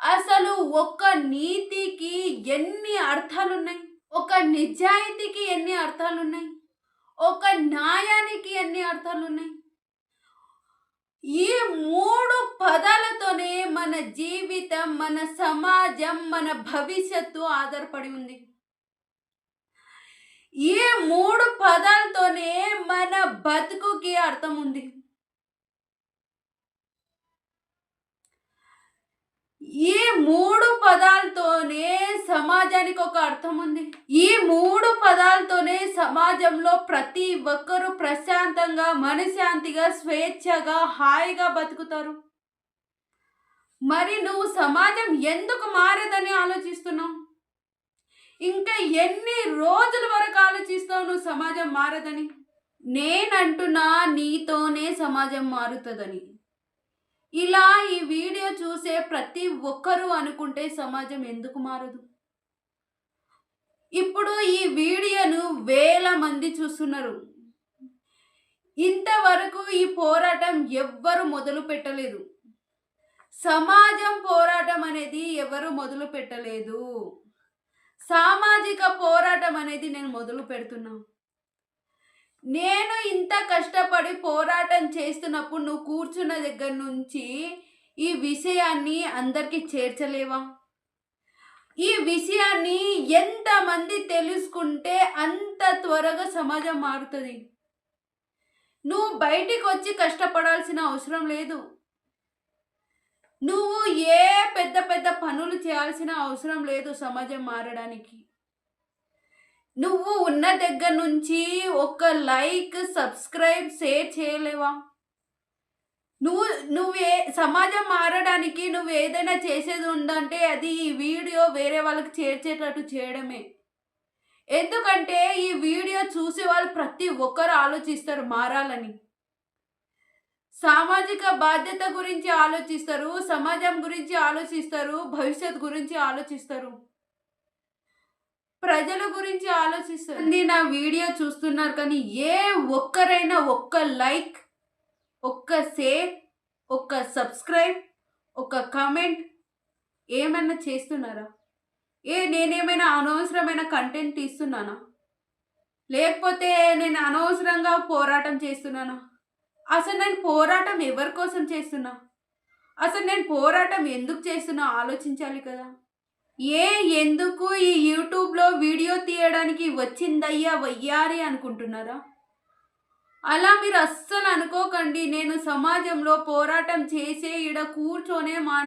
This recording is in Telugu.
అసలు ఒక నీతికి ఎన్ని అర్థాలున్నాయి? ఒక నిజాయితీకి ఎన్ని అర్థాలున్నాయి? ఒక న్యాయానికి ఎన్ని అర్థాలున్నాయి? ఈ మూడు పదాలతోనే మన జీవితం మన సమాజం మన భవిష్యత్తు ఆధారపడి ఉంది. ఈ మూడు పదాలతోనే మన బతుకుకి అర్థం ఉంది. ఈ మూడు పదాలతోనే సమాజానికి ఒక అర్థం ఉంది ఈ మూడు పదాలతోనే సమాజంలో ప్రతి ఒక్కరూ ప్రశాంతంగా మనశాంతిగా స్వేచ్ఛగా హాయిగా బతుకుతారు. మరి నువ్వు సమాజం ఎందుకు మారదని ఆలోచిస్తున్నావు? ఇంకా ఎన్ని రోజుల వరకు ఆలోచిస్తావు నువ్వు సమాజం మారదని? నేనంటున్నా నీతోనే సమాజం మారుతుందని. ఇలా ఈ వీడియో చూసే ప్రతి ఒక్కరూ అనుకుంటే సమాజం ఎందుకు మారదు? ఇప్పుడు ఈ వీడియోను వేల మంది చూస్తున్నారు. ఇంతవరకు ఈ పోరాటం ఎవ్వరు మొదలు పెట్టలేదు. సమాజం పోరాటం అనేది ఎవరు మొదలు పెట్టలేదు. సామాజిక పోరాటం అనేది నేను మొదలు పెడుతున్నాను నేను ఇంత కష్టపడి పోరాటం చేస్తున్నప్పుడు నువ్వు కూర్చున్న దగ్గర నుంచి ఈ విషయాన్ని అందరికీ చేర్చలేవా? ఈ విషయాన్ని ఎంతమంది తెలుసుకుంటే అంత త్వరగా సమాజం మారుతుంది. నువ్వు బయటికి వచ్చి కష్టపడాల్సిన అవసరం లేదు. నువ్వు ఏ పెద్ద పెద్ద పనులు చేయాల్సిన అవసరం లేదు సమాజం మారడానికి. నువ్వు ఉన్న దగ్గర నుంచి ఒక లైక్ సబ్స్క్రైబ్ షేర్ చేయలేవా? నువ్వు నువ్వే సమాజం మారడానికి నువ్వు ఏదైనా చేసేది ఉందంటే అది ఈ వీడియో వేరే వాళ్ళకి చేర్చేటట్టు చేయడమే. ఎందుకంటే ఈ వీడియో చూసే వాళ్ళు ప్రతి ఒక్కరు ఆలోచిస్తారు మారాలని. సామాజిక బాధ్యత గురించి ఆలోచిస్తారు సమాజం గురించి ఆలోచిస్తారు భవిష్యత్ గురించి ఆలోచిస్తారు. ప్రజల గురించి ఆలోచిస్తుంది నా వీడియో చూస్తున్నారు కానీ ఏ ఒక్కరైనా ఒక్క లైక్ ఒక్క షేర్ ఒక్క సబ్స్క్రైబ్ ఒక కమెంట్ ఏమైనా చేస్తున్నారా? ఏ నేనేమైనా అనవసరమైన కంటెంట్ తీస్తున్నానా? లేకపోతే నేను అనవసరంగా పోరాటం చేస్తున్నానా? అసలు నేను పోరాటం ఎవరి కోసం చేస్తున్నా? అసలు నేను పోరాటం ఎందుకు చేస్తున్నా ఆలోచించాలి కదా. ఏ ఎందుకు చేయడానికి వచ్చిందయ్యా వయ్యారి అనుకుంటున్నారా? అలా మీరు అస్సలు అనుకోకండి. నేను సమాజంలో పోరాటం చేసే ఈడ కూర్చొనే మా